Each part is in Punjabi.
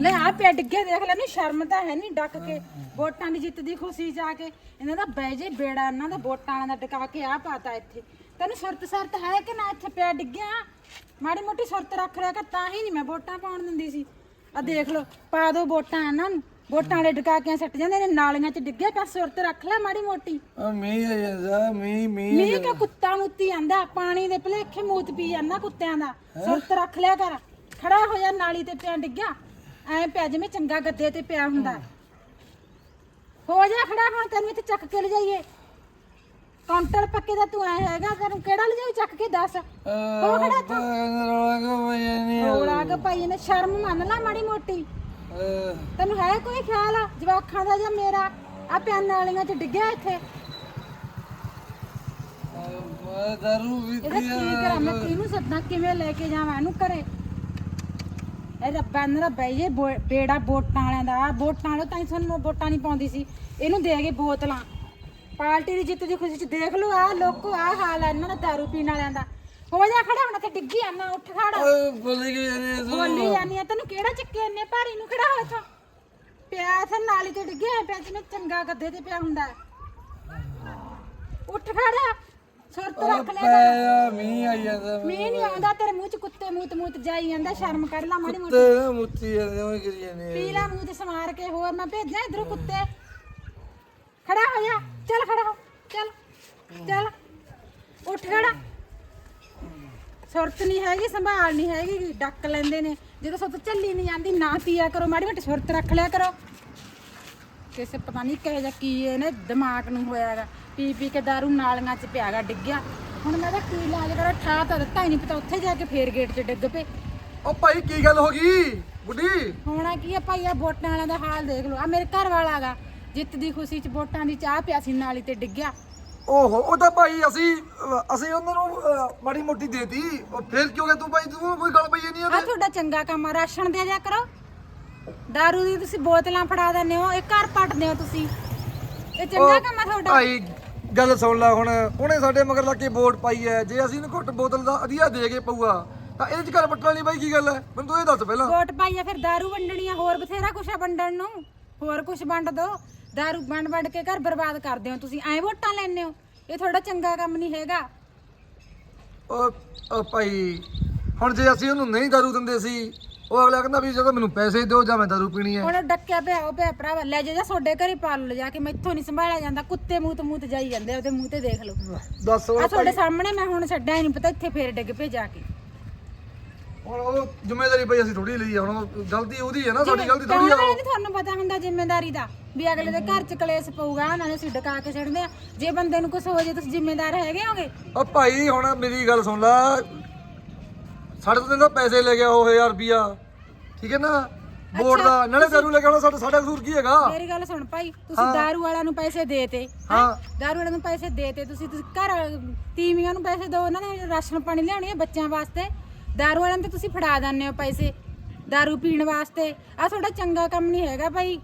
ਲੈ ਆ ਪਿਆ ਡਿੱਗੇ ਦੇਖ ਲੈ ਨੀ ਸ਼ਰਮ ਤਾਂ ਹੈ ਨਹੀਂ ਡੱਕ ਕੇ। ਵੋਟਾਂ ਦੀ ਜਿੱਤ ਦੀ ਖੁਸ਼ੀ ਜਾ ਕੇ ਇਹਨਾਂ ਦਾ ਬਹਿ ਜੇ ਬੇੜਾ ਇਹਨਾਂ ਦਾ ਵੋਟਾਂ ਵਾਲਿਆਂ ਦਾ ਟਿਕਾ ਕੇ ਆ ਪਾਤਾ ਇੱਥੇ। ਤੈਨੂੰ ਸ਼ਰਤ ਸ਼ਰਤ ਹੈ ਕਿ ਨਾ ਇੱਥੇ ਪਿਆ ਡਿੱਗਿਆ? ਮਾੜੀ ਮੋਟੀ ਸ਼ਰਤ ਰੱਖ ਲਿਆ ਕਰ ਤਾਂ ਹੀ ਨਹੀਂ ਮੈਂ ਵੋਟਾਂ ਪਾਉਣ ਦਿੰਦੀ ਸੀ। ਆ ਦੇਖ ਲਓ ਪਾ ਦੋ ਵੋਟਾਂ ਇਹਨਾਂ ਨੂੰ। ਵੋਟਾਂ ਵਾਲੇ ਡਿਕਾ ਕੇ ਸੱਟ ਜਾਂਦੇ ਨੇ ਨਾਲੀਆਂ 'ਚ ਡਿੱਗੇ ਪਿਆ ਸ਼ਰਤ ਰੱਖ ਲੈ ਮਾੜੀ ਮੋਟੀ। ਆ ਮੀਂਹ ਆ ਜਾਂਦਾ ਮੀਂਹ ਮੀਂਹ ਮੀਂਹ ਕਾ ਕੁੱਤਾ ਮੁੱਤੀ ਆਂਦਾ ਪਾਣੀ ਦੇ ਭਲੇਖੇ ਮੂਤ ਪੀ ਜਾਂਦਾ ਕੁੱਤਿਆਂ ਦਾ। ਸੁਰਤ ਰੱਖ ਲਿਆ ਕਰ। ਖੜਾ ਹੋ ਜਾ ਨਾਲੀ ਤੇ ਪਿਆ ਡਿੱਗਿਆ। ਐ ਪਿਆ ਜਿਵੇਂ ਚੰਗਾ ਗੱਦੇ ਤੇ ਪਿਆ ਹੁੰਦਾ। ਹੋ ਜਾ ਖੜਾ ਹੁਣ ਤੈਨੂੰ ਇੱਥੇ ਚੱਕ ਕੇ ਲਿਜਾਈਏ। ਕਾਊਂਟਰ ਪੱਕੇ ਦਾ ਤੂੰ ਐ ਹੈਗਾ ਤੈਨੂੰ ਕਿਹੜਾ ਲਿਜਾਈ ਚੱਕ ਕੇ ਦੱਸ? ਹੋ ਖੜਾ ਇੱਥੋਂ। ਰੋਲਾ ਕੋ ਭਾਈ ਨੇ ਸ਼ਰਮ ਮੰਨ ਲੈ ਮਾੜੀ ਮੋਟੀ। ਤੈਨੂੰ ਹੈ ਕੋਈ ਖਿਆਲ ਆ ਜਵਾਖਾਂ ਦਾ ਜਾਂ ਮੇਰਾ? ਆ ਪਿਆ ਨਾਲੀਆਂ 'ਚ ਡਿੱਗਿਆ ਇੱਥੇ। ਮੈਂ ਦਾਰੂ ਵੀ ਇਹਦਾ ਕੀ ਕਰਾਂ? ਮੈਂ ਕਿਹਨੂੰ ਸੱਦਾਂ? ਕਿਵੇਂ ਲੈ ਕੇ ਜਾਵਾਂ? ਇਹਨੂੰ ਘਰੇ ਇਹ ਰੱਬਾ ਮੇਰਾ ਬਈਏ ਬੇੜਾ ਵੋਟਾਂ ਵਾਲਿਆਂ ਦਾ। ਵੋਟਾਂ ਵਾਲੇ ਤਾਂ ਹੀ ਸਾਨੂੰ ਵੋਟਾਂ ਨਹੀਂ ਪਾਉਂਦੀ ਸੀ। ਇਹਨੂੰ ਦੇ ਗਏ ਬੋਤਲਾਂ। ਪਾਰਟੀ ਦੀ ਜਿੱਤ ਦੀ ਖੁਸ਼ੀ ਚ ਦੇਖ ਲਓ ਆ ਲੋਕੋ ਆ ਹਾਲ ਆ ਇਹਨਾਂ ਦਾ ਦਾਰੂ ਪੀਣ ਵਾਲਿਆਂ ਦਾ। ਹੋ ਜਾ ਖੜਾ ਹੁਣ ਤੇ ਡਿੱਗੀ ਆ ਨਾ ਉੱਠ ਖੜਾ। ਬੋਲੀ ਗਈ ਜਾਂਦੀ ਬੋਲੀ ਜਾਨੀ ਆ ਤੈਨੂੰ ਕਿਹੜਾ ਚੱਕੇ ਇੰਨੇ ਭਾਰੀ ਨੂੰ ਖੜਾ ਹੋ ਇੱਥੋਂ? ਪਿਆ ਇੱਥੇ ਨਾਲੀ ਤੇ ਡਿੱਗਿਆ ਪਿਆ ਜਿਵੇਂ ਚੰਗਾ ਗੱਦੇ ਤੇ ਪਿਆ ਹੁੰਦਾ। ਉੱਠ ਖੜਾ। ਸੁਰਤ ਰੱਖ ਲੈ ਪੈ ਮੀਂਹ ਆ ਜਾਂਦਾ ਮੀਂਹ ਨਹੀਂ ਆਉਂਦਾ ਤੇਰੇ ਮੂੰਹ ਚ ਕੁੱਤੇ ਮੂਤ ਮੂਤ ਜਾਈ ਜਾਂਦਾ ਸ਼ਰਮ ਕਰ ਲਾ ਮਾੜੀ ਮੋਟੀ। ਤੇ ਮੁੱਤੀ ਜਾਂਦੇ ਉਹ ਕਰੀ ਜਾਂਦੇ ਪੀ ਲੈ ਮੂੰਹ ਤੇ ਸਮਾਰ ਕੇ ਹੋਰ ਮੈਂ ਭੇਜਾਂ ਇਧਰੋਂ ਕੁੱਤੇ। ਖੜਾ ਹੋ ਜਾ ਚੱਲ ਖੜਾ ਹੋ ਚੱਲ ਚੱਲ ਉੱਠ ਖੜਾ। ਸੁਰਤ ਨਹੀਂ ਹੈਗੀ ਸੰਭਾਲ ਨਹੀਂ ਹੈਗੀ ਡੱਕ ਲੈਂਦੇ ਨੇ। ਜਦੋਂ ਸੁਰਤ ਚੱਲੀ ਨਹੀਂ ਜਾਂਦੀ ਨਾ ਪੀਆ ਕਰੋ ਮਾੜੀ ਮੋਟੀ ਸੁਰਤ ਰੱਖ ਲਿਆ ਕਰੋ। ਕਿਸੇ ਪਤਾ ਨਹੀਂ ਕਹੇ ਜਾ ਕੀ ਇਹਨੇ ਦਿਮਾਗ ਨੂੰ ਹੋਇਆਗਾ ਪੀ ਪੀ ਕੇ ਦਾਰੂ ਨਾਲੀਆਂ 'ਚ ਪਿਆਗਾ ਡਿੱਗਿਆ ਹੁਣ ਮੈਂ ਤਾਂ ਕੀ ਇਲਾਜ ਕਰਾਂ ਠਾ ਤਾਂ ਦਿੱਤਾ ਹੀ ਨਹੀਂ ਪਤਾ ਉੱਥੇ ਜਾ ਕੇ ਫੇਰ ਗੇਟ 'ਚ ਡਿੱਗ ਪਏ। ਉਹ ਭਾਈ ਕੀ ਗੱਲ ਹੋ ਗਈ? ਗੁੱਡੀ ਹੋਣਾ ਕੀ ਆ ਭਾਈ ਆ ਵੋਟਾਂ ਵਾਲਿਆਂ ਦਾ ਹਾਲ ਦੇਖ ਲਓ। ਆ ਮੇਰੇ ਘਰ ਵਾਲਾ ਗਾ ਜਿੱਤ ਦੀ ਖੁਸ਼ੀ 'ਚ ਵੋਟਾਂ ਦੀ ਚਾਹ ਪਿਆ ਸੀ ਨਾਲੀ ਤੇ ਡਿੱਗਿਆ ਓਹੋ ਉਹ ਤਾਂ ਭਾਈ ਅਸੀਂ ਅਸੀਂ ਉਹਨਾਂ ਨੂੰ ਮਾੜੀ ਮੋਟੀ ਦੇਤੀ ਉਹ ਫੇਰ ਕਿਉਂ ਗਿਆ ਤੂੰ ਭਾਈ? ਤੂੰ ਕੋਈ ਗੱਲ ਪਈ ਨਹੀਂ ਆ ਤੁਹਾਡਾ ਚੰਗਾ ਕੰਮ ਆ ਰਾਸ਼ਨ ਦੇ ਦਿਆ ਕਰੋ। ਦਾਰੂ ਦੀ ਤੁਸੀਂ ਬੋਤਲਾਂ ਫੜਾ ਦਿੰਦੇ ਹੋ ਇਹ ਘਰ ਪੱਟਦੇ ਹੋ ਤੁਸੀਂ। ਇਹ ਚੰਗਾ ਕੰਮ ਆ ਤੁਹਾਡਾ। ਭਾਈ ਗੱਲ ਸੁਣ ਲੈ ਹੁਣ ਉਹਨੇ ਸਾਡੇ ਮਗਰ ਲੱਗ ਕੇ ਵੋਟ ਪਾਈ ਹੈ ਜੇ ਅਸੀਂ ਇਹਨੂੰ ਘੁੱਟ ਬੋਤਲ ਦਾ ਅਧੀਆ ਦੇ ਕੇ ਪਊਗਾ ਤਾਂ ਇਹਦੇ ਚ ਘਰ ਪੱਟਣ ਲਈ ਬਾਈ ਕੀ ਗੱਲ ਹੈ ਮੈਨੂੰ ਤੂੰ ਇਹ ਦੱਸ ਪਹਿਲਾਂ। ਵੋਟ ਪਾਈ ਆ ਫਿਰ ਦਾਰੂ ਵੰਡਣੀ ਆ ਹੋਰ ਬਥੇਰਾ ਕੁਛ ਆ ਵੰਡਣ ਨੂੰ? ਹੋਰ ਕੁਛ ਵੰਡ ਦੋ। ਦਾਰੂ ਵੰਡ ਵੰਡ ਕੇ ਘਰ ਬਰਬਾਦ ਕਰਦੇ ਹੋ ਤੁਸੀਂ। ਐਂ ਵੋਟਾਂ ਲੈਂਦੇ ਹੋ? ਇਹ ਤੁਹਾਡਾ ਚੰਗਾ ਕੰਮ ਨਹੀਂ ਹੈਗਾ। ਉਹ ਉਹ ਭਾਈ ਹੁਣ ਜੇ ਅਸੀਂ ਉਹਨੂੰ ਨਹੀਂ ਦਾਰੂ ਦਿੰਦੇ ਸੀ ਉਹ ਅਗਲਾ ਕਹਿੰਦਾ ਵੀ ਜਦੋਂ ਮੈਨੂੰ ਪੈਸੇ ਦਿਓ ਜਾਂ ਮੈਂ ਦਾਰੂ ਪੀਣੀ ਹੈ। ਹੁਣ ਡੱਕਿਆ ਪਿਆ ਉਹ ਪਿਆ ਭਰਾਵਾ ਲੈ ਜਾ ਜਾ ਤੁਹਾਡੇ ਘਰੇ ਪਾ ਲਓ ਜਾ ਕੇ ਮੈਥੋਂ ਨਹੀਂ ਸੰਭਾਲਿਆ ਜਾਂਦਾ। ਕੁੱਤੇ ਮੂੰਹ ਤੇ ਮੂੰਹ ਤੇ ਜਾਈ ਜਾਂਦੇ ਆ, ਉਹਦੇ ਮੂੰਹ ਤੇ ਦੇਖ ਲਓ। ਦੱਸ ਆ ਉਹ ਤੁਹਾਡੇ ਸਾਹਮਣੇ ਮੈਂ ਹੁਣ ਛੱਡਿਆ ਨਹੀਂ ਪਤਾ ਇੱਥੇ ਫੇਰ ਡਿੱਗ ਪਏ ਜਾ ਕੇ। ਹੁਣ ਉਹ ਜ਼ਿੰਮੇਵਾਰੀ ਭਾਈ ਅਸੀਂ ਥੋੜੀ ਲਈ ਆ ਹੁਣ ਉਹ ਗਲਤੀ ਉਹਦੀ ਹੈ ਨਾ ਸਾਡੀ ਗਲਤੀ ਥੋੜੀ ਆ। ਨੀ ਤੁਹਾਨੂੰ ਪਤਾ ਹੁੰਦਾ ਜ਼ਿੰਮੇਵਾਰੀ ਦਾ? ਵੀ ਅਗਲੇ ਦੇ ਘਰ ਚ ਕਲੇਸ਼ ਪਊਗਾ ਨਾਲੇ ਅਸੀਂ ਡਕਾ ਕੇ ਛੱਡਦੇ ਆ। ਜੇ ਬੰਦੇ ਨੂੰ ਕੁਝ ਹੋ ਜੇ ਤੁਸੀਂ ਜ਼ਿੰਮੇਦਾਰ ਹੈਗੇ ਹੋਗੇ? ਉਹ ਭਾਈ ਹੁਣ ਮੇਰੀ ਗੱਲ ਸੁਣ ਲੈ। ਸਾਡੇ ਤੋਂ ਤਾਂ ਪੈਸੇ ਲੈ ਗਿਆ ਉਹ 1000 ਰੁਪਿਆ ਠੀਕ ਹੈ ਨਾ? ਵੋਟ ਦਾ ਨਾਲੇ ਦਾਰੂ ਲੈ ਕੇ ਆਉਣਾ ਸਾਡਾ ਸਾਡਾ ਕਸੂਰ ਕੀ ਹੈਗਾ? ਮੇਰੀ ਗੱਲ ਸੁਣ ਭਾਈ ਤੁਸੀਂ ਦਾਰੂ ਵਾਲਿਆਂ ਨੂੰ ਪੈਸੇ ਦੇਤੇ ਹਾਂ? ਦਾਰੂ ਵਾਲਿਆਂ ਨੂੰ ਪੈਸੇ ਦੇਤੇ ਤੁਸੀਂ ਤੁਸੀਂ ਘਰ ਤੀਵੀਆਂ ਨੂੰ ਪੈਸੇ ਦਿਓ ਉਹਨਾਂ ਨੇ ਰਾਸ਼ਨ ਪਾਣੀ ਲਿਆਉਣੀ ਹੈ ਬੱਚਿਆਂ ਵਾਸਤੇ। ਦਾਰੂ ਵਾਲਿਆਂ ਨੂੰ ਤਾਂ ਤੁਸੀਂ ਫੜਾ ਦਿੰਦੇ ਹੋ ਪੈਸੇ ਦਾਰੂ ਪੀਣ ਵਾਸਤੇ। ਆ ਤੁਹਾਡਾ ਚੰਗਾ ਕੰਮ ਨਹੀਂ ਹੈਗਾ ਭਾਈ।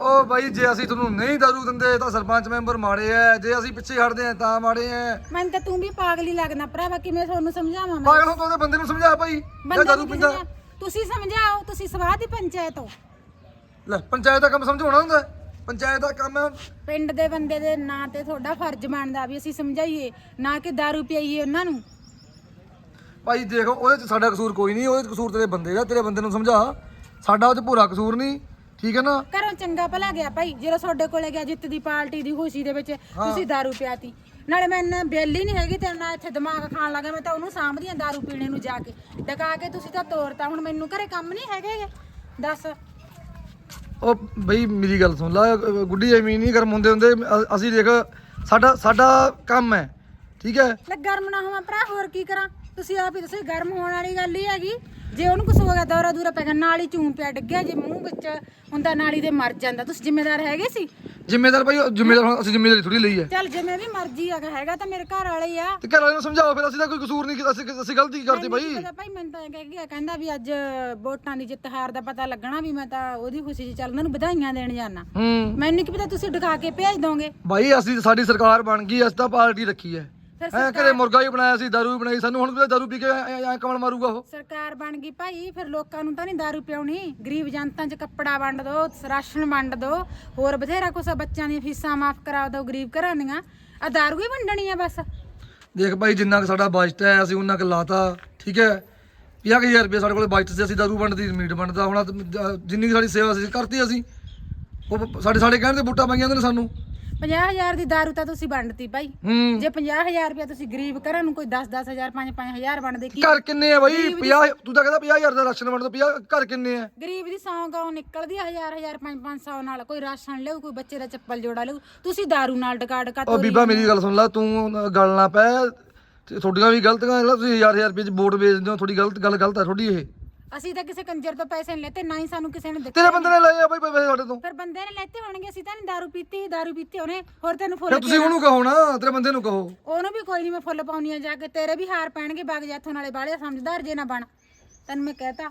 ਉਹ ਭਾਈ ਜੇ ਅਸੀਂ ਤੁਹਾਨੂੰ ਨਹੀਂ ਦਾਰੂ ਦਿੰਦੇ ਤਾਂ ਸਰਪੰਚ ਮੈਂਬਰ ਮਾੜੇ ਐ। ਜੇ ਅਸੀਂ ਪਿੱਛੇ ਹਟਦੇ ਆ ਤਾਂ ਮਾੜੇ ਐ। ਮੈਨੂੰ ਤਾਂ ਤੂੰ ਵੀ ਪਾਗਲ ਲੱਗਦਾ ਭਰਾਵਾ ਕਿਵੇਂ ਤੁਹਾਨੂੰ ਸਮਝਾਵਾਂ ਮੈਂ? ਪਾਗਲ ਹੋ ਤਾਂ ਉਹਦੇ ਬੰਦੇ ਨੂੰ ਸਮਝਾ ਭਾਈ। ਜੇ ਦਾਰੂ ਪੀਂਦਾ। ਤੁਸੀਂ ਸਮਝਾਓ ਤੁਸੀਂ ਸਵਾਹ ਦੀ ਪੰਚਾਇਤ ਹੋ। ਲੈ ਪੰਚਾਇਤ ਦਾ ਕੰਮ ਸਮਝਾਉਣਾ ਹੁੰਦਾ ਹੈ। ਪੰਚਾਇਤ ਦਾ ਕੰਮ ਹੈ। ਪਿੰਡ ਦੇ ਬੰਦੇ ਦੇ ਨਾਂ ਤੇ ਤੁਹਾਡਾ ਫਰਜ਼ ਬਣਦਾ ਵੀ ਅਸੀਂ ਸਮਝਾਈਏ ਨਾ ਕਿ ਦਾਰੂ ਪਿਆਈਏ ਉਹਨਾਂ ਨੂੰ। ਭਾਈ ਦੇਖੋ ਉਹਦੇ ਚ ਸਾਡਾ ਕਸੂਰ ਕੋਈ ਨਹੀਂ ਉਹਦੇ ਚ ਕਸੂਰ ਤੇਰੇ ਬੰਦੇ ਦਾ ਤੇਰੇ ਬੰਦੇ ਨੂੰ ਸਮਝਾ। ਸਾਡਾ ਉਹ ਚ ਪੂਰਾ ਕਸੂਰ ਨਹੀਂ ਠੀਕ ਹੈ ਨਾ? ਘਰੋਂ ਚੰਗਾ ਭਲਾ ਗਿਆ ਭਾਈ ਜਦੋਂ ਤੁਹਾਡੇ ਕੋਲੇ ਗਿਆ ਜਿੱਤ ਦੀ ਪਾਰਟੀ ਦੀ ਖੁਸ਼ੀ ਦੇ ਵਿੱਚ ਤੁਸੀਂ ਦਾਰੂ ਪਿਆਤੀ। ਨਾਲੇ ਮੈਂ ਇੰਨਾ ਬੇਲੀ ਨਹੀਂ ਹੈਗੀ ਤੇ ਨਾ ਇੱਥੇ ਦਿਮਾਗ ਖਾਣ ਲੱਗਾ ਮੈਂ ਤਾਂ ਉਹਨੂੰ ਸਾਂਭਦੀ ਆਂ ਦਾਰੂ ਪੀਣੇ ਨੂੰ ਜਾ ਕੇ। ਡਕਾ ਕੇ ਤੁਸੀਂ ਤਾਂ ਤੋਰਤਾ ਹੁਣ ਮੈਨੂੰ ਘਰੇ ਕੰਮ ਨਹੀਂ ਹੈਗੇ ਗੇ। ਦੱਸ। ਉਹ ਬਈ ਮੇਰੀ ਗੱਲ ਸੁਣ ਲੈ ਗੁੱਡੀ ਐਵੇਂ ਨਹੀਂ ਗਰਮ ਹੁੰਦੇ ਹੁੰਦੇ ਅ- ਅਸੀਂ ਦੇਖ ਸਾਡਾ ਸਾਡਾ ਕੰਮ ਹੈ ਠੀਕ ਹੈ? ਲੈ ਗਰਮ ਨਾ ਹੋਵਾਂ ਭਰਾ ਹੋਰ ਕੀ ਕਰਾਂ? ਤੁਸੀਂ ਆਪ ਹੀ ਦੱਸੋ ਗਰਮ ਹੋਣ ਵਾਲੀ ਗੱਲ ਹੀ ਹੈਗੀ। ਜੇ ਉਹਨੂੰ ਕੁਛ ਹੋ ਗਿਆ ਦੌਰਾ ਦੂਰਾ ਪੈ ਗਿਆ ਨਾਲ ਹੀ ਚੂੰ ਪਿਆ ਡਿੱਗਿਆ ਜੇ ਮੂੰਹ ਵਿੱਚ ਹੁੰਦਾ ਨਾਲੀ ਦੇ ਮਰ ਜਾਂਦਾ। ਤੁਸੀਂ ਜ਼ਿੰਮੇਦਾਰ ਹੈਗੇ ਸੀ? ਜ਼ਿੰਮੇਦਾਰ ਭਾਈ ਉਹ ਜ਼ਿੰਮੇਦਾਰ ਹੁਣ ਅਸੀਂ ਜ਼ਿੰਮੇਦਾਰੀ ਥੋੜੀ ਲਈ ਹੈ। ਚੱਲ ਜਿਵੇਂ ਵੀ ਮਰਜ਼ੀ ਹੈਗਾ ਹੈਗਾ ਤਾਂ ਮੇਰੇ ਘਰ ਵਾਲੇ ਆ। ਤੇ ਘਰ ਵਾਲਿਆਂ ਨੂੰ ਸਮਝਾਓ ਫਿਰ ਅਸੀਂ ਤਾਂ ਕੋਈ ਕਸੂਰ ਨਹੀਂ ਅਸੀਂ ਅਸੀਂ ਗਲਤੀ ਕੀ ਕਰਦੇ ਭਾਈ? ਪਤਾ ਭਾਈ ਮੈਨੂੰ ਤਾਂ ਇਹ ਕਹਿ ਗਿਆ ਕਹਿੰਦਾ ਵੀ ਅੱਜ ਵੋਟਾਂ ਦੀ ਜਿੱਤ ਹਾਰ ਦਾ ਪਤਾ ਲੱਗਣਾ ਵੀ ਮੈਂ ਤਾਂ ਉਹਦੀ ਖੁਸ਼ੀ 'ਚ ਚੱਲ ਉਹਨਾਂ ਨੂੰ ਵਧਾਈਆਂ ਦੇਣ ਜਾਣਾ ਹੂੰ। ਮੈਨੂੰ ਕੀ ਪਤਾ ਤੁਸੀਂ ਡਕਾ ਕੇ ਭੇਜ ਦੋਗੇ? ਭਾਈ ਅਸੀਂ ਸਾਡੀ ਸਰਕਾਰ ਬਣ ਗਈ ਅਸੀਂ ਤਾਂ ਪਾਰਟੀ ਰੱਖੀ ਹੈ। ਫਿਰ ਐ ਘਰੇ ਮੁਰਗਾ ਵੀ ਬਣਾਇਆ ਸੀ ਦਾਰੂ ਵੀ ਬਣਾਈ ਸਾਨੂੰ ਹੁਣ ਵੀ ਦਾਰੂ ਪੀ ਕੇ ਐ ਕਮਲ ਮਾਰੂਗਾ ਉਹ। ਸਰਕਾਰ ਬਣ ਗਈ ਭਾਈ ਫਿਰ ਲੋਕਾਂ ਨੂੰ ਤਾਂ ਨਹੀਂ ਦਾਰੂ ਪਿਉਣੀ ਗਰੀਬ ਜਨਤਾ 'ਚ ਕੱਪੜਾ ਵੰਡ ਦੋ ਰਾਸ਼ਨ ਵੰਡ ਦੋ ਹੋਰ ਬਥੇਰਾ ਕੁਛ ਆ, ਬੱਚਿਆਂ ਦੀਆਂ ਫੀਸਾਂ ਮਾਫ ਕਰਾ ਦਿਓ ਗਰੀਬ ਘਰਾਂ ਦੀਆਂ। ਆ ਦਾਰੂ ਹੀ ਵੰਡਣੀ ਆ ਬਸ। ਦੇਖ ਭਾਈ ਜਿੰਨਾ ਕੁ ਸਾਡਾ ਬਜਟ ਹੈ ਅਸੀਂ ਉਹਨਾਂ ਕੁ ਲਾਤਾ ਠੀਕ ਹੈ? 50000 ਰੁਪਏ ਸਾਡੇ ਕੋਲ ਬਜਟ ਸੀ ਅਸੀਂ ਦਾਰੂ ਵੰਡਦੀ ਮੀਟ ਵੰਡਦਾ ਹੁਣ ਜਿੰਨੀ ਕੁ ਸਾਡੀ ਸੇਵਾ ਸੀ ਕਰਤੀ ਅਸੀਂ। ਉਹ ਸਾਡੇ ਸਾਡੇ ਕਹਿਣ ਤੇ ਬੂਟਾ ਪਾਈਆਂ ਨੇ ਸਾਨੂੰ। 50000 ਦੀ ਦਾਰੂ ਤਾਂ ਤੁਸੀਂ ਵੰਡਤੀ ਭਾਈ ਹੂੰ। ਜੇ 50000 ਰੁਪਏ ਤੁਸੀਂ ਗਰੀਬ ਘਰਾਂ ਨੂੰ ਕੋਈ 10-10000 5-5000 ਵੰਡਦੇ ਕੀ ਘਰ ਕਿੰਨੇ ਆ ਬਾਈ? 50 ਤੂੰ ਤਾਂ ਕਹਿੰਦਾ 50000 ਦਾ ਰਾਸ਼ਨ ਵੰਡਦਾ 50 ਘਰ ਕਿੰਨੇ ਆ? ਗਰੀਬ ਦੀ ਸੌ ਗਾਉ ਨਿਕਲਦੀ ਆ ਹਜ਼ਾਰ ਹਜ਼ਾਰ ਪੰਜ ਪੰਜ ਸੌ ਨਾਲ। ਕੋਈ ਰਾਸ਼ਨ ਲਿਓ ਕੋਈ ਬੱਚੇ ਦਾ ਚੱਪਲ ਜੋੜਾ ਲਿਓ ਤੁਸੀਂ ਦਾਰੂ ਨਾਲ ਡਕਾ ਡਕਾ ਉਹ ਬੀਬਾ ਮੇਰੀ ਗੱਲ ਸੁਣ ਲੈ ਤੂੰ ਗੱਲ ਨਾ ਪੈ ਤੁਹਾਡੀਆਂ ਵੀ ਗਲਤੀਆਂ ਜਿਹੜਾ ਤੁਸੀਂ ਹਜ਼ਾਰ ਹਜ਼ਾਰ ਰੁਪਏ ਚ ਵੋਟ ਵੇਚਦੇ ਹੋ ਤੁਹਾਡੀ ਗਲਤ ਗੱਲ ਗਲਤ ਹੈ ਤੁਹਾਡੀ ਇਹ। ਅਸੀਂ ਤਾਂ ਕਿਸੇ ਕੰਜਰ ਤੋਂ ਪੈਸੇ ਨਹੀਂ ਲੈਤੇ ਨਾ ਹੀ ਸਾਨੂੰ ਕਿਸੇ ਨੇ ਦਿੱਤੇ ਤੇਰੇ ਬੰਦੇ ਨੇ ਲਏ ਆ ਬਾਈ ਪੈਸੇ ਸਾਡੇ ਤੋਂ। ਫਿਰ ਬੰਦੇ ਨੇ ਲੈਤੇ ਹੋਣਗੇ ਅਸੀਂ ਤਾਂ ਨਹੀਂ ਦਾਰੂ ਪੀਤੀ ਦਾਰੂ ਪੀਤੀ ਉਹਨੇ ਹੋਰ ਤੈਨੂੰ ਫੁੱਲ ਫਿਰ ਤੁਸੀਂ ਉਹਨੂੰ ਕਹੋ ਨਾ ਤੇਰੇ ਬੰਦੇ ਨੂੰ ਕਹੋ। ਉਹਨੂੰ ਵੀ ਕੋਈ ਨਹੀਂ ਮੈਂ ਫੁੱਲ ਪਾਉਣੀ ਆ ਜਾ ਕੇ ਤੇਰੇ ਵੀ ਹਾਰ ਪੈਣਗੇ ਵਗ ਜਾ ਇੱਥੋਂ ਨਾਲੇ ਬਾਹਲੇ ਸਮਝਦਾਰ ਜੇ ਨਾ ਬਣ। ਤੈਨੂੰ ਮੈਂ ਕਹਤਾ।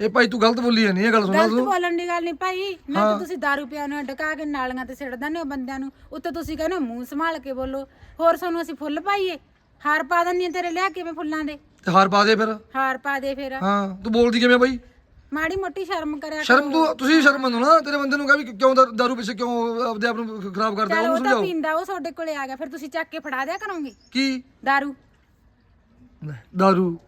ਇਹ ਭਾਈ ਤੂੰ ਗਲਤ ਬੋਲੀ ਨਹੀਂ ਇਹ ਗੱਲ ਸੁਣ ਗਲਤ ਬੋਲਣ ਦੀ ਗੱਲ ਨਹੀਂ ਭਾਈ। ਨਾ ਤਾਂ ਤੁਸੀਂ ਦਾਰੂ ਪਿਆਉਣੇ ਡਕਾ ਕੇ ਨਾਲੀਆਂ ਤੇ ਸਿੱਟ ਦਿੰਦੇ ਹੋ ਬੰਦਿਆਂ ਨੂੰ। ਉੱਤੇ ਤੁਸੀਂ ਕਹਿੰਦੇ ਹੋ ਮੂੰਹ ਸੰਭਾਲ ਕੇ ਬੋਲੋ। ਹੋਰ ਸਾਨੂੰ ਅਸੀਂ ਫੁੱਲ ਪਾਈਏ। ਹਾਰ ਪਾ ਦਿੰਨੀ ਤੇਰੇ ਲਿਆ ਕੇ ਮੈਂ ਫੁੱਲਾਂ ਦੇ। ਤੇ ਹਾਰ ਪਾ ਦੇ ਫਿਰ। ਹਾਰ ਪਾ ਦੇ ਫਿਰ। ਹਾਂ ਤੂੰ ਬੋਲਦੀ ਕਿਵੇਂ ਬਾਈ? ਮਾੜੀ ਮੋਟੀ ਸ਼ਰਮ ਕਰਿਆ ਕਰ। ਸ਼ਰਮ ਤੂੰ ਤੁਸੀਂ ਸ਼ਰਮ ਮੰਨੋ ਨਾ ਤੇਰੇ ਬੰਦੇ ਨੂੰ ਕਹ ਵੀ ਕਿਉਂ ਦਾਰੂ- ਦਾਰੂ ਪਿੱਛੇ ਕਿਉਂ ਆਪਦੇ ਆਪ ਨੂੰ ਖਰਾਬ ਕਰਦਾ ਚੱਲ ਉਹਨੂੰ ਉਹ ਤਾਂ ਸਮਝਾਓ। ਪੀਂਦਾ ਉਹ ਤੁਹਾਡੇ ਕੋਲੇ ਆ ਗਿਆ ਫਿਰ ਤੁਸੀਂ ਚੱਕ ਕੇ ਫੜਾ ਦਿਆ ਕਰੋਗੇ? ਕੀ? ਦਾਰੂ। ਲੈ, ਦਾਰੂ।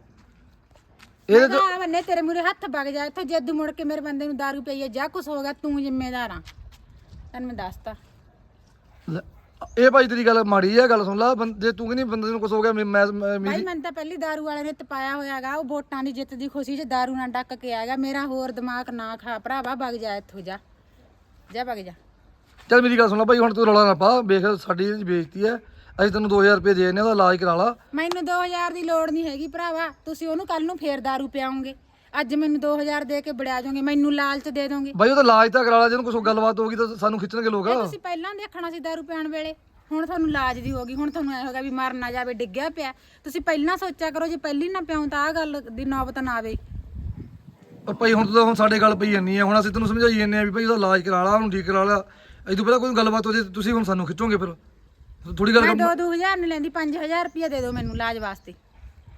ਇਹ ਮੈਂ ਆ ਬੰਨੇ ਤੇਰੇ ਮੂਰੇ ਹੱਥ ਵਗ ਜਾ ਇੱਥੋਂ ਜਦ ਮੁੜ ਕੇ ਮੇਰੇ ਬੰਦੇ ਨੂੰ ਦਾਰੂ ਪਈਏ ਜਾਂ ਕੁਛ ਹੋ ਗਿਆ ਤੂੰ ਜ਼ਿੰਮੇਦਾਰ ਆ। ਤੈਨੂੰ ਮੈਂ ਦੱਸਤਾ। ਲੈ, ਇਹ ਭਾਈ ਤੇਰੀ ਗੱਲ ਮਾੜੀ ਹੈ ਗੱਲ ਸੁਣ ਲੈ ਬੰ- ਜੇ ਤੂੰ ਕਹਿੰਦੀ ਬੰਦੇ ਨੂੰ ਕੁਝ ਹੋ ਗਿਆ ਮੈਂ ਮੈਂ- ਭਾਈ ਮੈਨੂੰ ਤਾਂ ਪਹਿਲੀ ਦਾਰੂ ਵਾਲੇ ਨੇ ਤਪਾਇਆ ਹੋਇਆਗਾ ਉਹ ਵੋਟਾਂ ਦੀ ਜਿੱਤ ਦੀ ਖੁਸ਼ੀ 'ਚ ਦਾਰੂ ਨਾਲ ਡੱਕ ਕੇ ਆਏਗਾ ਮੇਰਾ ਹੋਰ ਦਿਮਾਗ ਨਾ ਖਾ ਭਰਾਵਾ ਵਗ ਜਾ ਇੱਥੋਂ ਜਾ ਜਾ ਵਗ ਜਾ। ਚੱਲ ਮੇਰੀ ਗੱਲ ਸੁਣ ਲੈ ਭਾਈ ਹੁਣ ਤੂੰ ਰੌਲਾ ਨਾ ਪਾ ਵੇਖ ਸਾਡੀ ਇਹਦੀ ਬੇਇੱਜ਼ਤੀ ਹੈ ਅਸੀਂ ਤੈਨੂੰ 2000 ਰੁਪਏ ਦੇ ਆ ਉਹਦਾ ਇਲਾਜ ਕਰਾ ਲਾ। ਮੈਨੂੰ 2000 ਦੀ ਲੋੜ ਨਹੀਂ ਹੈਗੀ ਭਰਾਵਾ ਤੁਸੀਂ ਉਹਨੂੰ ਕੱਲ ਨੂੰ ਫੇਰ ਦਾਰੂ ਪਿਆਉਂਗੇ ਅੱਜ ਮੈਨੂੰ 2000 ਦੇ ਕੇ ਬੜਿਆ ਜਾਓਗੇ ਮੈਨੂੰ ਲਾਲਚ ਦੇ ਦੋਗੇ। ਭਾਈ ਉਹਦਾ ਇਲਾਜ ਤਾਂ ਕਰਾ ਲਾ ਜਿਹਨੂੰ ਕੁਝ ਗੱਲਬਾਤ ਹੋਗੀ ਤਾਂ ਸਾਨੂੰ ਖਿੱਚਣਗੇ ਲੋਕ। ਤੁਸੀਂ ਪਹਿਲਾਂ ਦੇਖਣਾ ਸੀ ਦਾਰੂ ਪਿਆਉਣ ਵੇਲੇ। ਹੁਣ ਤੁਹਾਨੂੰ ਲਾਜ ਦੀ ਹੋ ਗਈ ਹੁਣ ਤੁਹਾਨੂੰ ਐ ਹੋਗਾ ਵੀ ਮਰ ਨਾ ਜਾਵੇ ਡਿੱਗਿਆ ਪਿਆ। ਤੁਸੀਂ ਪਹਿਲਾਂ ਸੋਚਿਆ ਕਰੋ ਜੇ ਪਹਿਲੀ ਨਾ ਪਿਆਉਂ ਤਾਂ ਆ ਗੱਲ ਦੀ ਨੌਬਤ ਨਾ ਆਵੇ। ਪਰ ਭਾਈ ਹੁਣ ਤਾਂ ਹੁਣ ਸਾਡੇ ਗੱਲ ਪਈ ਜੰਨੀ ਹੈ ਹੁਣ ਅਸੀਂ ਤੈਨੂੰ ਸਮਝਾਈ ਜੰਨੇ ਆ ਵੀ ਭਾਈ ਉਹਦਾ ਇਲਾਜ ਕਰਾ ਲਾ ਉਹਨੂੰ ਠੀਕ ਕਰਾ ਲਾ। ਇਹ ਤੋਂ ਪਹਿਲਾਂ ਕੋਈ ਗੱਲਬਾਤ ਹੋ ਜੇ ਤੁਸੀਂ ਹੁਣ ਸਾਨੂੰ ਖਿੱਚੋਗੇ ਫਿਰ? ਥੋੜੀ ਗੱਲ ਮੈਂ 2-2000 ਨਹੀਂ ਲੈਂਦੀ 5000 ਰੁਪਇਆ ਦੇ ਦਿਓ ਮੈਨੂੰ ਲਾਜ ਵਾਸਤੇ।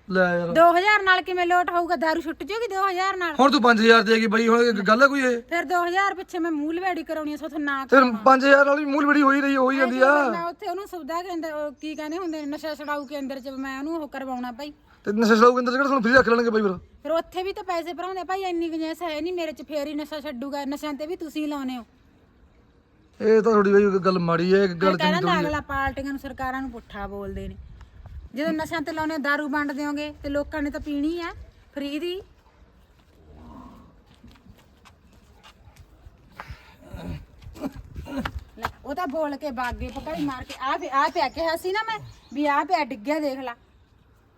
ਲੈ ਯਾਰ 2000 ਨਾਲ ਕਿਵੇਂ ਲੋਟ ਹੋਊਗਾ? ਦਾਰੂ ਛੁੱਟ ਜਾਊਗੀ 2000 ਨਾਲ? ਹੁਣ ਤੂੰ 5000 ਦੇਗੀ ਬਾਈ ਹੁਣ ਇਹ ਗੱਲ ਹੈ ਕੋਈ ਇਹ? ਫਿਰ 2000 ਪਿੱਛੇ ਮੈਂ ਮੂਲ ਵੈੜੀ ਕਰਾਉਣੀ ਐ ਸੋਥ ਨਾ ਫਿਰ 5000 ਵਾਲੀ ਮੂਲ ਬੜੀ ਹੋਈ ਰਹੀ ਹੋਈ ਜਾਂਦੀ ਆ। ਮੈਂ ਉੱਥੇ ਉਹਨੂੰ ਸੁਵਿਧਾ ਕੇਂਦਰ ਉਹ ਕੀ ਕਹਿੰਦੇ ਹੁੰਦੇ ਨੇ ਨਸ਼ਾ ਛਡਾਊ ਕੇਂਦਰ ਚ ਮੈਂ ਉਹਨੂੰ ਉਹ ਕਰਵਾਉਣਾ ਭਾਈ ਤੇ ਨਸ਼ਾ ਛਡਾਊ ਕੇਂਦਰ ਚ ਕਿਹੜਾ ਤੁਹਾਨੂੰ ਫ੍ਰੀ ਰੱਖ ਲੈਣਗੇ ਬਾਈ ਫਿਰ। ਫਿਰ ਉੱਥੇ ਵੀ ਤਾਂ ਪੈਸੇ ਭਰਾਉਂਦੇ ਭਾਈ ਇੰਨੀ ਗੁੰਜਾਇਸ਼ ਹੈ ਨਹੀਂ ਮੇਰੇ ਚ ਫੇਰ ਹੀ ਨਸ਼ਾ ਛੱਡੂਗਾ ਨਸ਼ਿਆਂ ਤੇ ਵੀ ਤੁਸੀਂ ਲਾਉਨੇ ਹੋ। ਇਹ ਤਾਂ ਥੋੜੀ ਬਾਈ ਗੱਲ ਮਾੜੀ ਹੈ ਇੱਕ ਗੱਲ ਕਹਿੰਦਾ ਅਗਲਾ ਪਾਰਟੀਆਂ ਨੂੰ ਸਰਕਾਰਾਂ ਨੂੰ ਪੁੱਠਾ ਬੋਲਦੇ ਨੇ। ਜਦੋਂ ਨਸ਼ਿਆਂ ਤੇ ਲਾਉਨੇ ਦਾਰੂ ਵੰਡ ਦਿਓਗੇ ਤੇ ਲੋਕਾਂ ਨੇ ਤਾਂ ਪੀਣੀ ਆ। ਫਰੀ ਦੀ ਲੈ, ਉਹ ਤਾਂ ਬੋਲ ਕੇ ਬਾਗੇ ਪਕੜੀ ਮਾਰ ਕੇ ਆ ਪਿਆ ਆ ਪਿਆ ਕਿਹਾ ਸੀ ਨਾ ਮੈਂ ਵੀ ਆ ਪਿਆ ਡਿੱਗਿਆ ਦੇਖ ਲਾ।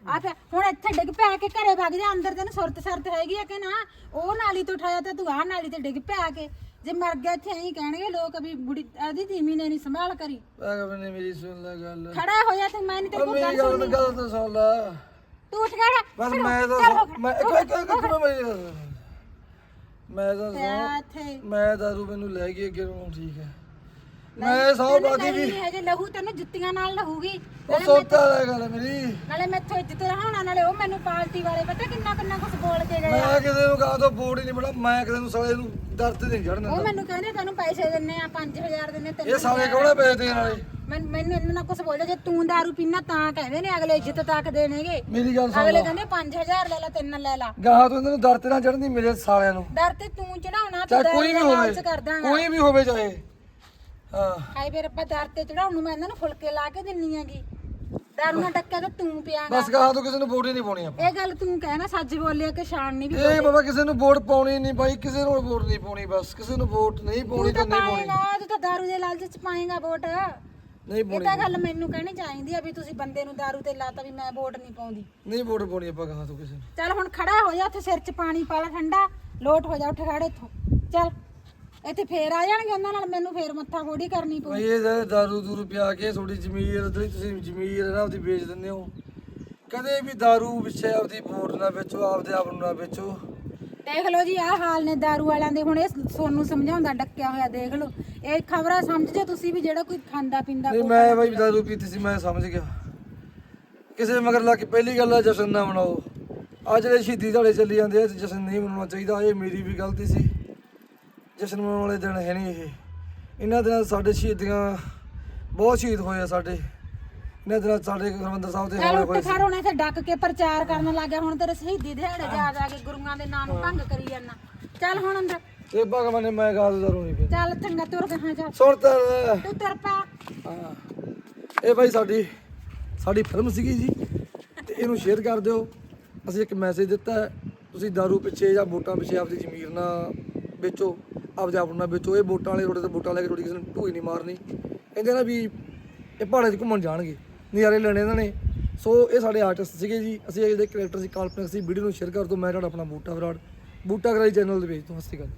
ਆ ਪਿਆ। ਹੁਣ ਇੱਥੇ ਡਿੱਗ ਪਿਆ ਕੇ ਘਰੇ ਵਗ ਜਾ ਅੰਦਰ ਤੈਨੂੰ ਸੁਰਤ ਸਰਤ ਹੈਗੀ ਆ ਕਿ ਨਾ? ਉਹ ਨਾਲੀ ਤੋਂ ਉਠਾਇਆ ਤੇ ਤੂੰ ਆ ਨਾਲੀ ਤੇ ਡਿੱਗ ਪਿਆ ਕੇ। ਜੇ ਮਰ ਗਿਆ ਇੱਥੇ ਐਂ ਕਹਿਣਗੇ ਲੋਕ ਵੀ ਬੁੜੀ ਆਦੀ ਧੀਮੀ ਨੇ ਨਹੀਂ ਸੰਭਾਲ ਕਰੀ। ਨੇ ਮੇਰੀ ਸੁਣ ਲੈ ਗੱਲ। ਖੜਾ ਹੋਇਆ ਤੇ ਮੈਂ ਨਹੀਂ ਤੇਰੇ ਕੋਲ ਗੱਲ ਗੱਲ ਸੁਣਨੀ। ਗੱਲ ਤਾਂ ਸੁਣ ਲੈ। ਤੂੰ ਉੱਠ ਖੜਾ ਬਸ ਮੈਂ ਤਾਂ ਮੈਂ ਇੱਕ ਇੱਕ ਇੱਕ ਇੱਕ ਮਿੰਟ ਮੇਰੀ ਗੱਲ ਸੁਣ। ਮੈਂ ਤਾਂ ਪਿਆ ਇੱਥੇ ਮੈਂ ਦਾਰੂ ਮੈਨੂੰ ਲੈ ਗਈ ਅੱਗੇ ਨੂੰ ਠੀਕ ਹੈ। ਮੈਂ ਸੌ ਬਾਕੀ ਵੀ। ਹਜੇ ਲਹੂ ਤੈਨੂੰ ਜੁੱਤੀਆਂ ਨਾਲ ਲਹੂਗੀ ਉਹ ਸੋਤਾ ਲੈ ਗੱਲ ਮੇਰੀ। ਨਾਲੇ ਮੈਥੋਂ ਇੱਜ਼ਤ ਰਹਾਉਣਾ ਨਾਲੇ ਉਹ ਮੈਨੂੰ ਪਾਰਟੀ ਵਾਲੇ ਪਤਾ ਕਿੰਨਾ ਕਿੰਨਾ ਕੁਝ ਬੋਲ ਕੇ ਗਏ ਮੈਂ ਕਿਸੇ ਨੂੰ ਕਹਾਂ ਤੋਂ ਬੋੜ ਹੀ ਨਹੀਂ ਬੜਾ ਮੈਂ ਕਿਸੇ ਨੂੰ ਸਾਲੇ ਨੂੰ ਦਰ ਤੇ ਨਹੀਂ ਚੜਨ ਉਹ ਮੈਨੂੰ ਕਹਿੰਦੇ ਤੈਨੂੰ ਪੈਸੇ ਦਿੰਨੇ ਆ 5000 ਦਿੰਨੇ ਇਹ ਤੈਨੂੰ ਸਾਲੇ ਕੋਲੇ ਪੈਸੇ ਦੇਣ ਵਾਲੇ? ਮੈਂ ਮੈਨੂੰ ਇਹਨਾਂ ਨਾਲ ਕੁਝ ਬੋਲਦਾ ਜੇ ਤੂੰ दारू ਪੀਣਾ ਤਾਂ ਕਹਿੰਦੇ ਨੇ ਅਗਲੇ ਇੱਜ਼ਤ ਤੱਕ ਦੇਣਗੇ। ਮੇਰੀ ਗੱਲ ਸੁਣ ਅਗਲੇ ਕਹਿੰਦੇ 5000 ਲੈ ਲੈ ਤਿੰਨ ਲੈ ਲਾ। ਗਾਹਾਂ ਤੋਂ ਇਹਨਾਂ ਨੂੰ ਦਰ ਤੇ ਨਾ ਚੜਨ ਦੀ ਮੇਰੇ ਸਾਲਿਆਂ ਨੂੰ। ਦਰ ਤੇ ਤੂੰ ਚੜਾਉਣਾ ਤੇ ਕੋਈ ਵੀ ਹੋਵੇ ਕੋਈ ਵੀ ਹੋਵੇ ਚਾਹੇ। ਹਾਂ। ਹਾਏ ਫਿਰ ਆਪਾਂ ਦਰ ਤੇ ਚੜਾਉਣ ਨੂੰ ਮੈਂ ਇਹਨਾਂ ਨੂੰ ਫੁਲਕੇ ਲਾ ਕੇ ਦਿੰਨੀ ਆਗੀ ਦਾਰੂ ਨਾਲ ਡੱਕਿਆ ਤਾਂ ਤੂੰ ਪਿਆਗਾ। ਬਸ ਗਾਹਾਂ ਤੋਂ ਕਿਸੇ ਨੂੰ ਵੋਟ ਹੀ ਨਹੀਂ ਪਾਉਣੀ ਆਪਾਂ। ਇਹ ਗੱਲ ਤੂੰ ਕਹਿਣਾ ਸੱਜ ਬੋਲਿਆ ਕਿ ਸ਼ਾਨ ਨਹੀਂ ਵੀ ਇਹ ਬਾਬਾ ਕਿਸੇ ਨੂੰ ਵੋਟ ਪਾਉਣੀ ਨਹੀਂ ਬਾਈ ਕਿਸੇ ਨੂੰ ਵੋਟ ਨਹੀਂ ਪਾਉਣੀ ਬਸ। ਕਿਸੇ ਨੂੰ ਵੋਟ ਨਹੀਂ ਪਾਉਣੀ ਤਾਂ ਨਹੀਂ ਪਾਉਣੀ। ਪਾਏਗਾ ਤੂੰ ਤਾਂ ਦਾਰੂ ਦੇ ਲਾਲਚ ਚ ਪਾਏਗਾ ਵੋਟ। ਨਹੀਂ ਇਹ ਪਾਉਣੀ। ਤਾਂ ਗੱਲ ਮੈਨੂੰ ਕਹਿਣੀ ਚਾਹੀਦੀ ਆ ਵੀ ਤੁਸੀਂ ਬੰਦੇ ਨੂੰ ਦਾਰੂ ਤੇ ਲਾਤਾ ਵੀ ਮੈਂ ਵੋਟ ਨਹੀਂ ਪਾਉਂਦੀ। ਨਹੀਂ ਵੋਟ ਪਾਉਣੀ ਆਪਾਂ ਗਾਹਾਂ ਤੋਂ ਕਿਸੇ ਨੂੰ। ਚੱਲ ਹੁਣ ਖੜਾ ਹੋ ਜਾ ਉੱਥੇ ਸਿਰ 'ਚ ਪਾਣੀ ਪਾ ਲੈ ਠੰਡਾ। ਲੋਟ ਹੋ ਜਾ ਉੱਠ ਖੜੇ ਇੱਥੋਂ। ਚੱਲ। ਇੱਥੇ ਫੇਰ ਆ ਜਾਣਗੇ ਉਹਨਾਂ ਨਾਲ ਮੈਨੂੰ ਫੇਰ ਮੱਥਾ ਫੋੜੀ ਕਰਨੀ ਪਊ। ਭਾਈ ਇਹ ਜਿਹੜੇ ਦਾਰੂ ਦੂਰੂ ਪਿਆ ਕੇ ਤੁਹਾਡੀ ਜ਼ਮੀਰ ਜਿਹੜੀ ਤੁਸੀਂ ਜ਼ਮੀਰ ਹੈ ਨਾ ਆਪਦੀ ਵੇਚ ਦਿੰਦੇ ਹੋ। ਕਦੇ ਵੀ ਦਾਰੂ ਪਿੱਛੇ ਆਪਦੀ ਵੋਟ ਨਾ ਵੇਚੋ ਆਪਦੇ ਆਪ ਨੂੰ ਨਾ ਵੇਚੋ। ਦੇਖ ਲਓ ਜੀ ਆਹ ਹਾਲ ਨੇ ਦਾਰੂ ਵਾਲਿਆਂ ਦੇ। ਹੁਣ ਇਹ ਸੋਨੂੰ ਸਮਝਾਉਂਦਾ ਡੱਕਿਆ ਹੋਇਆ ਦੇਖ ਲਓ। ਇਹ ਖਬਰਾਂ ਸਮਝ ਜੋ ਤੁਸੀਂ ਵੀ ਜਿਹੜਾ ਕੋਈ ਖਾਂਦਾ ਪੀਂਦਾ ਨਹੀਂ ਮੈਂ ਬਾਈ ਦਾਰੂ ਪੀਤੀ ਸੀ ਮੈਂ ਸਮਝ ਗਿਆ। ਕਿਸੇ ਮਗਰ ਲਾ ਕੇ ਪਹਿਲੀ ਗੱਲ ਆ ਜਸ਼ਨ ਨਾ ਮਨਾਓ। ਆ ਜਿਹੜੇ ਸ਼ਹੀਦੀ ਦਿਹਾੜੇ ਚੱਲੀ ਜਾਂਦੇ ਆ ਜਸ਼ਨ ਨਹੀਂ ਮਨਾਉਣਾ ਚਾਹੀਦਾ ਇਹ ਮੇਰੀ ਵੀ ਗਲਤੀ ਸੀ। ਜਸ਼ਨ ਮਨਾਉਣ ਵਾਲੇ ਦਿਨ ਹੈ ਨਹੀਂ ਇਹ। ਇਹਨਾਂ ਦਿਨਾਂ ਸਾਡੇ ਸ਼ਹੀਦੀਆਂ ਬਹੁਤ ਸ਼ਹੀਦ ਹੋਏ ਆ ਸਾਡੇ। ਇਹਨਾਂ ਦਿਨਾਂ ਸਾਡੇ ਹਰਮੰਦਰ ਸਾਹਿਬ ਦੇ ਚੱਲ ਹਮਲੇ ਹੋਏ ਸੀ। ਖੜ ਹੋਣੇ ਤੇ ਡੱਕ ਕੇ ਪ੍ਰਚਾਰ ਕਰਨ ਲੱਗਿਆ ਹੁਣ ਤੇਰੇ ਸ਼ਹੀਦੀ ਦਿਹਾੜੇ ਜਾ ਜਾ ਕੇ ਗੁਰੂਆਂ ਦੇ ਨਾਂ ਨੂੰ ਭੰਗ ਕਰੀ ਜਾਂਦਾ। ਚੱਲ ਹੁਣ ਅੰਦਰ। ਇਹ ਭਗਵਾਨ ਨੇ ਮੈਂ ਗਾਲ ਜ਼ਰੂਰ ਨਹੀਂ ਫਿਰ ਚੱਲ ਚੰਗਾ ਤੁਰ ਗਾਹਾਂ ਜਾ ਸੁਣ ਤਾਂ ਤੂੰ ਤੁਰ ਪਾ। ਹਾਂ। ਇਹ ਭਾਈ ਸਾਡੀ ਸਾਡੀ ਫਿਲਮ ਸੀਗੀ ਜੀ। ਤੇ ਇਹਨੂੰ ਸ਼ੇਅਰ ਕਰ ਦਿਓ। ਅਸੀਂ ਇੱਕ ਮੈਸੇਜ ਦਿੱਤਾ ਹੈ, ਤੁਸੀਂ दारू ਪਿੱਛੇ ਜਾਂ ਵੋਟਾਂ ਪਿੱਛੇ ਆਪਦੀ ਜ਼ਮੀਰ ਨਾ ਵੇਚੋ। ਆਪਦੇ ਆਪਣਾ ਨੂੰ ਨਾ ਇਹ ਵੋਟਾਂ ਵਾਲੇ ਰੋਡੇ ਤੇ ਵੋਟਾਂ ਲੈ ਕੇ ਰੋਟੀ ਕਿਸੇ ਨੂੰ ਢੂਈ ਨਹੀਂ ਮਾਰਨੀ। ਕਹਿੰਦੇ ਨਾ ਵੀ ਇਹ ਪਹਾੜਾਂ 'ਚ ਘੁੰਮਣ ਜਾਣਗੇ। ਨਜ਼ਾਰੇ ਲੈਣੇ ਇਹਨਾਂ ਨੇ। ਸੋ ਇਹ ਸਾਡੇ ਆਰਟਿਸਟ ਸੀਗੇ ਜੀ। ਅਸੀਂ ਇਹਦੇ ਕੈਰੈਕਟਰ ਸੀ ਕਾਲਪਨਿਕ ਸੀ ਵੀਡੀਓ ਨੂੰ ਸ਼ੇਅਰ ਕਰ ਦਿਓ। ਮੈਂ ਤੁਹਾਡਾ ਆਪਣਾ ਬੂਟਾ ਵਿਰਾੜ ਬੂਟਾ ਕਰਾਈ ਚੈਨਲ ਦੇ ਵਿੱਚ ਤੋਂ। ਹਸਤੀ ਗੱਲ